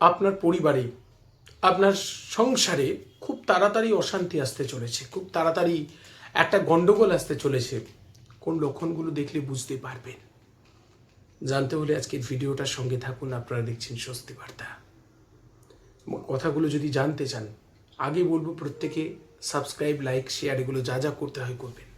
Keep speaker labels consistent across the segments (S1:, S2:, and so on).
S1: আপনার পরিবারে, আপনার সংসারে খুব তাড়াতাড়ি অশান্তি আসতে চলেছে, খুব তাড়াতাড়ি একটা গন্ডগোল আসতে চলেছে। কোন লক্ষণগুলো দেখলে বুঝতে পারবেন। জানতে হলে আজকের ভিডিওটার সঙ্গে থাকুন, আপনারা দেখছেন স্বস্তি বার্তা। কথাগুলো যদি জানতে চান, আগে বলব প্রত্যেকে সাবস্ক্রাইব, লাইক, শেয়ার, এগুলো যা যা করতে হয় করবেন।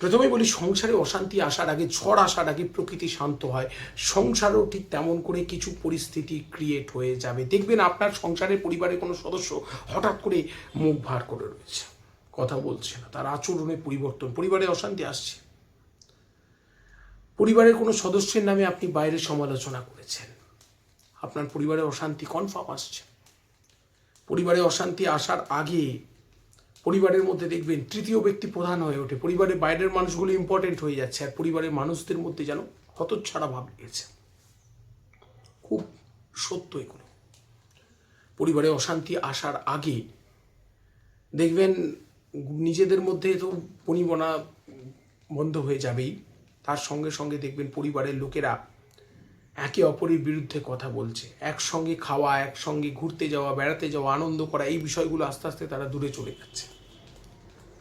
S1: প্রথমে বলি, সংসারে অশান্তি আসার আগে, ঝড় আসার আগে প্রকৃতি শান্ত হয়। সংসারও ঠিক তেমন করে কিছু পরিস্থিতি ক্রিয়েট হয়ে যাবে। দেখবেন আপনার সংসারের পরিবারের কোনো সদস্য হঠাৎ করে মুখ ভার করে রয়েছে। কথা বলছে না, তার আচরণে পরিবর্তন। পরিবারে অশান্তি আসছে। পরিবারের কোনো সদস্যের নামে আপনি বাইরে সমালোচনা করেছেন। আপনার পরিবারে অশান্তি কনফার্ম আসছে। পরিবারে অশান্তি আসার আগে পরিবারের মধ্যে দেখবেন তৃতীয় ব্যক্তি প্রধান হয়ে ওঠে। পরিবারের বাইরের মানুষগুলো ইম্পর্টেন্ট হয়ে যাচ্ছে আর পরিবারের মানুষদের মধ্যে যেন হতচ্ছাড়া ভাব লেগেছে খুব সত্য এগুলো। পরিবারে অশান্তি আসার আগে দেখবেন নিজেদের মধ্যে তো বনিবনা বন্ধ হয়ে যাবেই। তার সঙ্গে সঙ্গে দেখবেন পরিবারের লোকেরা একে অপরের বিরুদ্ধে কথা বলছে। একসঙ্গে খাওয়া, একসঙ্গে ঘুরতে যাওয়া, বেড়াতে যাওয়া, আনন্দ করা, এই বিষয়গুলো আস্তে আস্তে তারা দূরে চলে যাচ্ছে।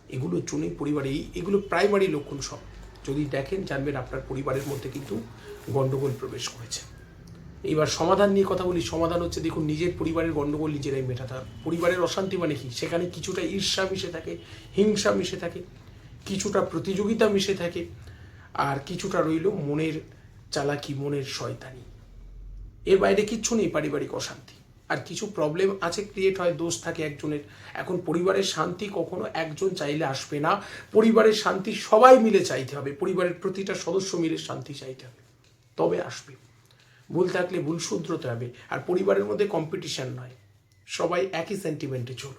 S1: এগুলোর জন্যই পরিবারে এগুলো প্রাইমারি লক্ষণ সব। যদি দেখেন, জানবেন আপনার পরিবারের মধ্যে কিন্তু গণ্ডগোল প্রবেশ করেছে। এইবার সমাধান নিয়ে কথা বলি। সমাধান হচ্ছে, দেখুন, নিজের পরিবারের গণ্ডগোল নিজেরাই মেটাতে হবে। পরিবারের অশান্তি মানে কি? সেখানে কিছুটা ঈর্ষা মিশে থাকে, হিংসা মিশে থাকে, কিছুটা প্রতিযোগিতা মিশে থাকে, আর কিছুটা রইল মনের চালাকি মনের শয়তানি। এর বাইরে কিচ্ছু নেই পারিবারিক অশান্তি। আর কিছু প্রবলেম আছে ক্রিয়েট হয়, দোষ থাকে একজনের। এখন পরিবারের শান্তি কখনো একজন চাইলে আসবে না। পরিবারের শান্তি সবাই মিলে চাইতে হবে। পরিবারের প্রতিটা সদস্য মিলে শান্তি চাইতে হবে। তবে আসবে। ভুল থাকলে ভুল শুধরোতে হবে। আর পরিবারের মধ্যে কম্পিটিশন নয়। সবাই একই সেন্টিমেন্টে চলুন।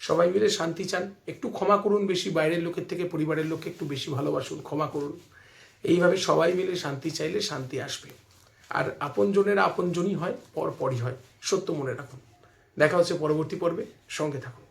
S1: সবাই মিলে শান্তি চান। একটু ক্ষমা করুন বেশি। বাইরের লোকের থেকে পরিবারের লোককে একটু বেশি ভালোবাসুন। ক্ষমা করুন। এইভাবে সবাই মিলে শান্তি চাইলে শান্তি আসবে। আর আপনজনেরা আপনজনই হয়, পরপরই হয়। সত্য মনে রাখুন। দেখা হচ্ছে পরবর্তী পর্বে। সঙ্গে থাকুন।